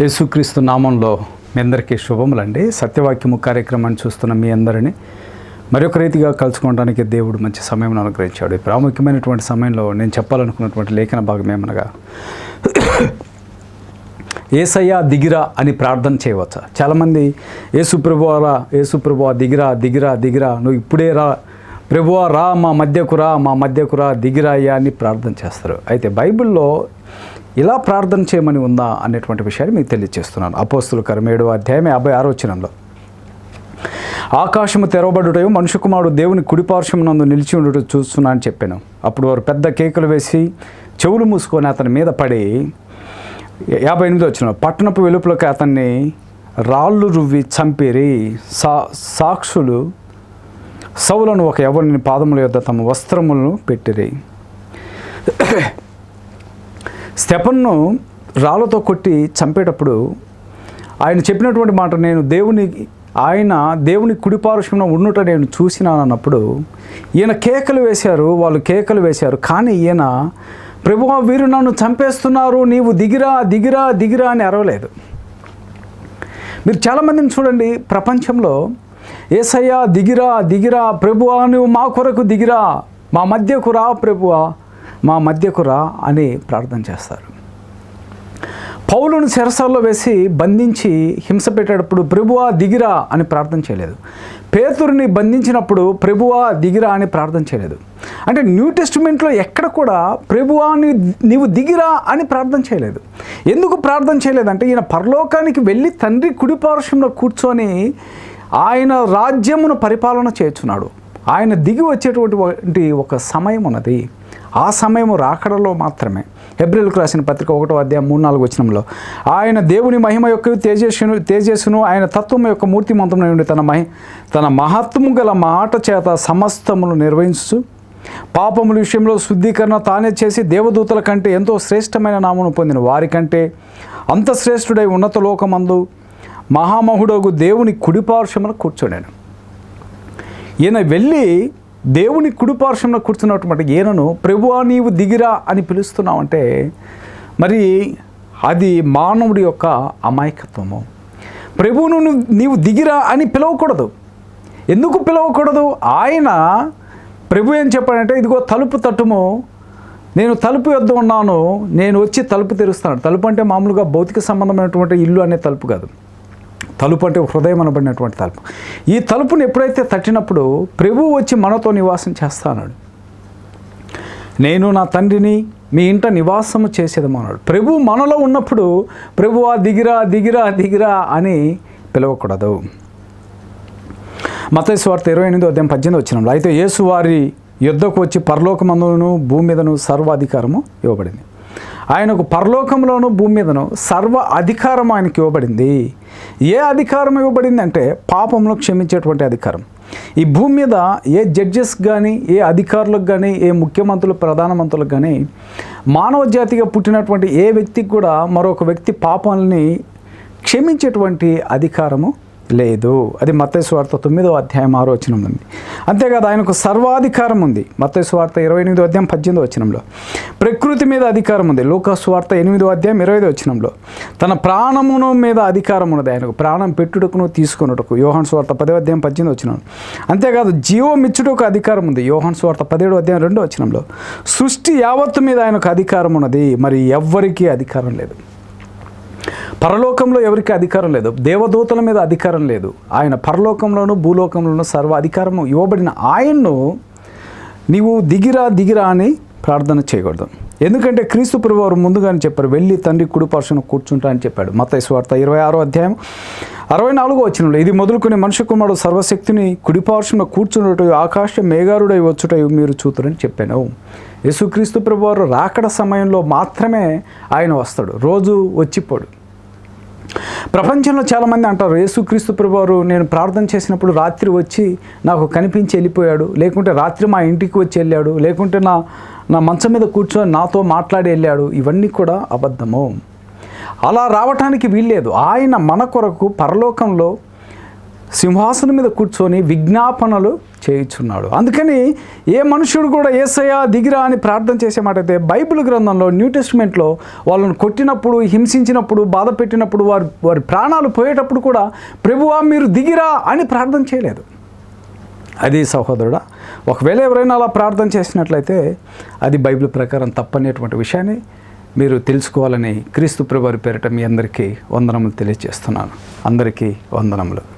యేసుక్రీస్తు నామంలో మీ అందరికీ శుభములండి. సత్యవాక్యము కార్యక్రమాన్ని చూస్తున్న మీ అందరినీ మరొక రీతిగా కలుసుకోవడానికి దేవుడు మంచి సమయం అనుగ్రహించాడు. ఈ ప్రాముఖ్యమైనటువంటి సమయంలో నేను చెప్పాలనుకున్నటువంటి లేఖన భాగం ఏమనగా ఏసయ్యా దిగిరా అని ప్రార్థన చేయవచ్చా. చాలామంది ఏసుప్రభువారా ప్రభువారా ప్రభువా దిగిరా దిగిరా దిగిరా నువ్వు ఇప్పుడే రా ప్రభువా రా మా మధ్యకు రా మా మధ్యకు రా దిగిరా అని ప్రార్థన చేస్తారు. అయితే బైబిల్లో ఇలా ప్రార్థన చేయమని ఉందా అనేటువంటి విషయాన్ని మీకు తెలియజేస్తున్నాను. అపోస్తులు కరం ఏడు అధ్యాయం యాభై ఆరో వచనంలో. ఆకాశము తెరవబడుటయో మనుషు కుమారుడు దేవుని కుడిపార్శ్వమునందు నిలిచి ఉండుట చూస్తున్నా అని చెప్పాను. అప్పుడు వారు పెద్ద కేకులు వేసి చెవులు మూసుకొని అతని మీద పడి యాభై ఎనిమిది వచ్చిన పట్టణపు వెలుపులకు అతన్ని రాళ్ళు రువ్వి చంపిరి. సా సాక్షులు సౌలను ఒక ఎవరిని పాదముల యొద్ద తమ వస్త్రములను పెట్టిరి. స్టెపన్ను రాళ్ళతో కొట్టి చంపేటప్పుడు ఆయన చెప్పినటువంటి మాట నేను దేవుని ఆయన దేవుని కుడిపారుషంలో ఉన్నట నేను చూసినానన్నప్పుడు ఈయన కేకలు వేశారు వాళ్ళు కేకలు వేశారు. కానీ ఈయన ప్రభు వీరు నన్ను చంపేస్తున్నారు నీవు దిగిరా దిగిరా దిగిరా అని అరవలేదు. మీరు చాలామందిని చూడండి ప్రపంచంలో ఏసయ్యా దిగిరా దిగిరా ప్రభువా నువ్వు మా కొరకు దిగిరా మా మధ్యకు రా ప్రభువా మా మధ్యకు రా అని ప్రార్థన చేస్తారు. పౌలును శరసాల్లో వేసి బంధించి హింస పెట్టేటప్పుడు ప్రభువా దిగిరా అని ప్రార్థన చేయలేదు. పేతురుని బంధించినప్పుడు ప్రభువా దిగిరా అని ప్రార్థన చేయలేదు. అంటే న్యూ టెస్టిమెంట్లో ఎక్కడ కూడా ప్రభువా నీవు దిగిరా అని ప్రార్థన చేయలేదు. ఎందుకు ప్రార్థన చేయలేదంటే ఈయన పరలోకానికి వెళ్ళి తండ్రి కుడిపార్శ్వంలో కూర్చొని ఆయన రాజ్యమును పరిపాలన చేస్తున్నాడు. ఆయన దిగి వచ్చేటువంటి ఒక సమయం ఉన్నది. ఆ సమయం రాకడలో మాత్రమే. హెబ్రిల్కు రాసిన పత్రిక ఒకటో అధ్యాయం మూడు నాలుగు వచ్చినంలో ఆయన దేవుని మహిమ యొక్క తేజస్సును తేజస్సును ఆయన తత్వం యొక్క మూర్తిమంతమైన నుండి తన మహి తన మహత్వము గల మాట చేత సమస్తమును నిర్వహించు. పాపముల విషయంలో శుద్ధీకరణ తానే చేసి దేవదూతల కంటే ఎంతో శ్రేష్టమైన నామను పొందిన వారికంటే అంత శ్రేష్ఠుడై ఉన్నత లోకమందు మహామహుడగు దేవుని కుడిపార్శ్వమున కూర్చోడాను. ఈయన వెళ్ళి దేవుని కుడిపార్శ్వంలో కూర్చున్నటువంటి ఈయనను ప్రభువా నీవు దిగిరా అని పిలుస్తున్నావంటే మరి అది మానవుడి యొక్క అమాయకత్వము. ప్రభువును నీవు దిగిరా అని పిలవకూడదు. ఎందుకు పిలవకూడదు? ఆయన ప్రభు ఏం చెప్పాడంటే ఇదిగో తలుపు తట్టుము. నేను తలుపు వద్ద ఉన్నాను. నేను వచ్చి తలుపు తెరుస్తాను. తలుపు అంటే మామూలుగా భౌతిక సంబంధమైనటువంటి ఇల్లు అనే తలుపు కాదు. తలుపు అంటే హృదయం అనబడినటువంటి తలుపు. ఈ తలుపును ఎప్పుడైతే తట్టినప్పుడు ప్రభువు వచ్చి మనతో నివాసం చేస్తా అన్నాడు నేను నా తండ్రిని మీ ఇంట నివాసము చేసేదము అన్నాడు. ప్రభు మనలో ఉన్నప్పుడు ప్రభువా దిగిరా దిగిరా దిగిరా అని పిలవకూడదు. మతయ్య ఇరవై ఎనిమిది ఉదయం పద్దెనిమిది వచ్చినంలో అయితే యేసు వారి యుద్ధకు వచ్చి పరలోకమందును భూమి మీదను సర్వాధికారము ఇవ్వబడింది. ఆయనకు పరలోకంలోను భూమి మీదను సర్వ అధికారం ఆయనకి ఇవ్వబడింది. ఏ అధికారం ఇవ్వబడింది అంటే పాపంలో క్షమించేటువంటి అధికారం. ఈ భూమి మీద ఏ జడ్జెస్ కానీ ఏ అధికారులకు కానీ ఏ ముఖ్యమంత్రులు ప్రధానమంత్రులకు కానీ మానవ జాతిగా పుట్టినటువంటి ఏ వ్యక్తికి కూడా మరొక వ్యక్తి పాపాలని క్షమించేటువంటి అధికారము లేదు. అది మత్తయి తొమ్మిదో అధ్యాయం ఆరో వచనం ఉంది. అంతేకాదు ఆయనకు సర్వాధికారం ఉంది. మత్తయి ఇరవై ఎనిమిదో అధ్యాయం పద్దెనిమిదో వచనంలో. ప్రకృతి మీద అధికారం ఉంది. లోకస్వార్త ఎనిమిదో అధ్యాయం ఇరవైదో వచనంలో. తన ప్రాణమును మీద అధికారం ఉన్నది ఆయనకు. ప్రాణం పెట్టుటకును తీసుకున్నటకు యోహన్ స్వార్త పదో అధ్యాయం పద్దెనిమిది వచ్చిన అంతేకాదు జీవం ఇచ్చుటకు అధికారం ఉంది. యోహన్ స్వార్త పదిహేడు అధ్యాయం రెండో వచనంలో. సృష్టి యావత్తు మీద ఆయనకు అధికారం ఉన్నది. మరి ఎవ్వరికీ అధికారం లేదు. పరలోకంలో ఎవరికి అధికారం లేదు? దేవదూతల మీద అధికారం లేదు. ఆయన పరలోకంలోనూ భూలోకంలోనూ సర్వ అధికారము ఇవ్వబడిన ఆయన్ను నీవు దిగిరా దిగిరా అని ప్రార్థన చేయకూడదు. ఎందుకంటే క్రీస్తు ప్రభువారు ముందుగానే చెప్పారు వెళ్ళి తండ్రి కుడి కూర్చుంటా అని చెప్పాడు. మత స్వార్థ ఇరవై ఆరో అధ్యాయం అరవై నాలుగో వచ్చినంలో ఇది మొదలుకొని మనుష్య కుమారుడు సర్వశక్తిని కుడిపార్శ్వన కూర్చున్నట్టు ఆకాశ మేఘారుడై వచ్చుట మీరు చూతురని చెప్పాను. యేసుక్రీస్తు ప్రభువారు రాకడ సమయంలో మాత్రమే ఆయన వస్తాడు. రోజు వచ్చిపోడు. ప్రపంచంలో చాలామంది అంటారు యేసుక్రీస్తు ప్రభువారు నేను ప్రార్థన చేసినప్పుడు రాత్రి వచ్చి నాకు కనిపించి వెళ్ళిపోయాడు. లేకుంటే రాత్రి మా ఇంటికి వచ్చి వెళ్ళాడు. లేకుంటే నా నా మంచం మీద కూర్చొని నాతో మాట్లాడి వెళ్ళాడు. ఇవన్నీ కూడా అబద్ధము. అలా రావటానికి వీల్లేదు. ఆయన మన కొరకు పరలోకంలో సింహాసనం మీద కూర్చొని విజ్ఞాపనలు చేయించున్నాడు. అందుకని ఏ మనుషుడు కూడా ఏసయ్య దిగిరా అని ప్రార్థన చేసే మాట అయితే బైబిల్ గ్రంథంలో న్యూ టెస్ట్మెంట్లో వాళ్ళను కొట్టినప్పుడు హింసించినప్పుడు బాధ పెట్టినప్పుడు వారి వారి ప్రాణాలు పోయేటప్పుడు కూడా ప్రభువా మీరు దిగిరా అని ప్రార్థన చేయలేదు. అది సహోదరుడా ఒకవేళ ఎవరైనా అలా ప్రార్థన చేసినట్లయితే అది బైబిల్ ప్రకారం తప్పనేటువంటి విషయాన్ని మీరు తెలుసుకోవాలని క్రీస్తు ప్రభువారి పేరిట మీ అందరికీ వందనములు తెలియజేస్తున్నాను. అందరికీ వందనములు.